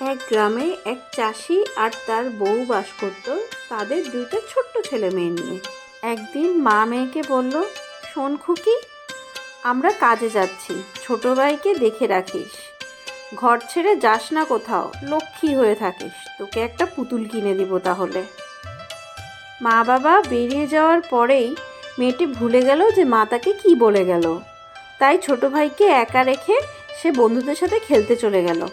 এক গ্রামে এক চাষি আর তার বউ বাস করত তাদের দুইটা ছোট্ট ছেলে মেয়ে নিয়ে। একদিন মা মেয়েকে বলল, শোন খুকি, আমরা কাজে যাচ্ছি, ছোট ভাইকে দেখে রাখিস। ঘর ছেড়ে যাস না কোথাও, লক্ষ্মী হয়ে থাকিস, তোকে একটা পুতুল কিনে দিব তাহলে। মা বাবা বেরিয়ে যাওয়ার পরেই মেয়েটি ভুলে গেল যে মা তাকে কী বলে গেল। তাই ছোট ভাইকে একা রেখে সে বন্ধুদের সাথে খেলতে চলে গেল।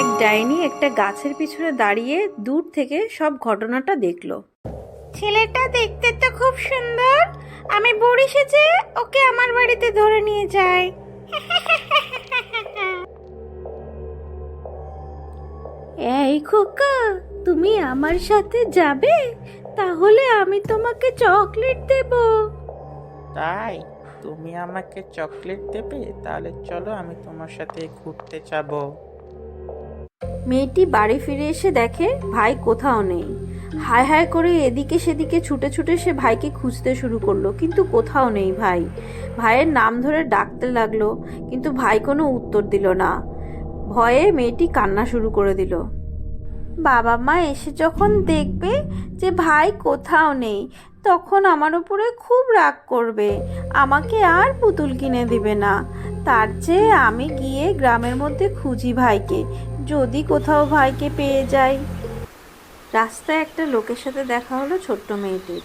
এক ডাইনি একটা গাছের পিছনে দাঁড়িয়ে দূর থেকে সব ঘটনাটা দেখল। ছেলেটা দেখতে তো খুব সুন্দর। আমি বুড়ি সেজে ওকে আমার বাড়িতে ধরে নিয়ে যাই। এই খোকা তুমি আমার সাথে যাবে? তাহলে আমি তোমাকে চকলেট দেব। তাই? তুমি আমাকে চকলেট দেবে? তাহলে চলো আমি তোমার সাথে ঘুরতে যাব। মেয়েটি বাড়ি ফিরে এসে দেখে ভাই কোথাও নেই। হায় হায় করে এদিকে সেদিকে ছুটে ছুটে সে ভাইকে খুঁজতে শুরু করল, কিন্তু কোথাও নেই ভাই। ভাইয়ের নাম ধরে ডাকতে লাগল, কিন্তু ভাই কোনো উত্তর দিল না। ভয়ে মেয়েটি কান্না শুরু করে দিল। বাবা মা এসে যখন দেখবে যে ভাই কোথাও নেই, তখন আমার উপরে খুব রাগ করবে। আমাকে আর পুতুল কিনে দিবে না। তার চেয়ে আমি গিয়ে গ্রামের মধ্যে খুঁজি ভাইকে। যদি কোথাও ভাইকে পেয়ে যাই। রাস্তায় একটা লোকের সাথে দেখা হলো ছোট্ট মেয়েটির।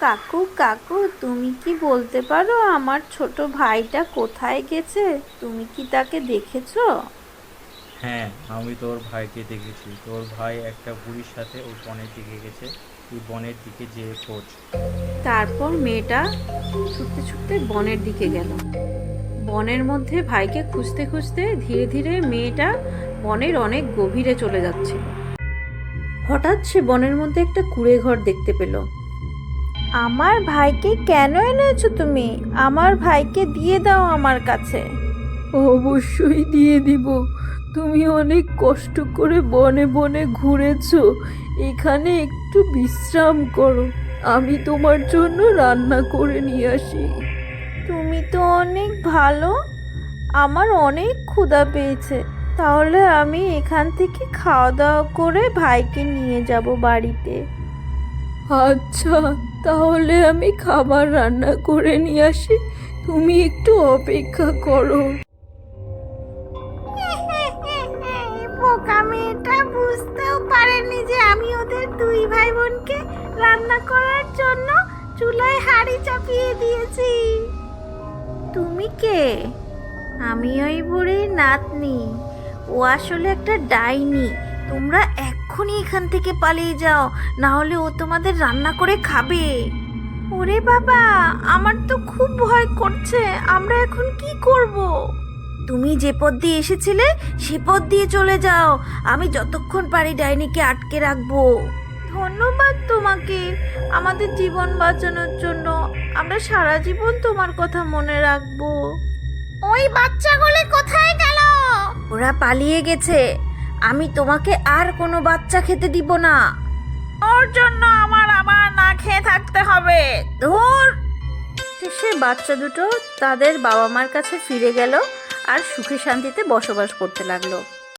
কাকু কাকু তুমি কি বলতে পারো আমার ছোট ভাইটা কোথায় গেছে? তুমি কি তাকে দেখেছ? হ্যাঁ আমি তোর ভাইকে দেখেছি। তোর ভাই একটা বুড়ির সাথে ওই বনের দিকে গেছে। তুই বনের দিকে যেয়ে খোঁজ। তারপর মেয়েটা ছুটতে ছুটতে বনের দিকে গেল। বনের মধ্যে ভাইকে খুঁজতে খুঁজতে ধীরে ধীরে মেয়েটা বনের অনেক গভীরে চলে যাচ্ছিল হঠাৎ সে বনের মধ্যে একটা কুড়ে ঘর দেখতে পেল। আমার ভাইকে কেন এনেছো তুমি? আমার ভাইকে দিয়ে দাও আমার কাছে। অবশ্যই দিয়ে দিব। তুমি অনেক কষ্ট করে বনে বনে ঘুরেছো। এখানে একটু বিশ্রাম করো। আমি তোমার জন্য রান্না করে নিয়ে আসি। তুমি তো অনেক ভালো। আমার অনেক ক্ষুধা পেয়েছে। তাহলে আমি এখান থেকে খাওয়া দাওয়া করে ভাইকে নিয়ে যাব বাড়িতে। আচ্ছা তাহলে আমি খাবার রান্না করে নিয়ে আসি। তুমি একটু অপেক্ষা করো। বোকা মেয়েটা বুঝতেও পারেনি যে আমি ওদের দুই ভাই বোনকে রান্না করার জন্য চুলায় হাঁড়ি চাপিয়ে দিয়েছি। তুমি কে? আমি ওই বুড়ির নাতনি। ও আসলে একটা ডাইনি। তোমরা এক্ষুনি এখান থেকে পালিয়ে যাও, না হলে ও তোমাদের রান্না করে খাবে। ওরে বাবা, আমার তো খুব ভয় করছে, আমরা এখন কি করব? তুমি যে পথ দিয়ে এসেছিলে, সে পথ দিয়ে চলে যাও। আমি যতক্ষণ পারি ডাইনিকে আটকে রাখব। ধন্যবাদ তোমাকে। আমাদের জীবন বাঁচানোর জন্য আমরা সারা জীবন তোমার কথা মনে রাখব। ওই বাচ্চাগুলি কোথায় গেল? ওরা পালিয়ে গেছে। আমি তোমাকে আর কোনো বাচ্চা খেতে দিব না। ওর জন্য আমার আবার না খেয়ে থাকতে হবে। ধুর! শেষে বাচ্চা দুটো তাদের বাবা মার কাছে ফিরে গেল আর সুখে শান্তিতে বসবাস করতে লাগল।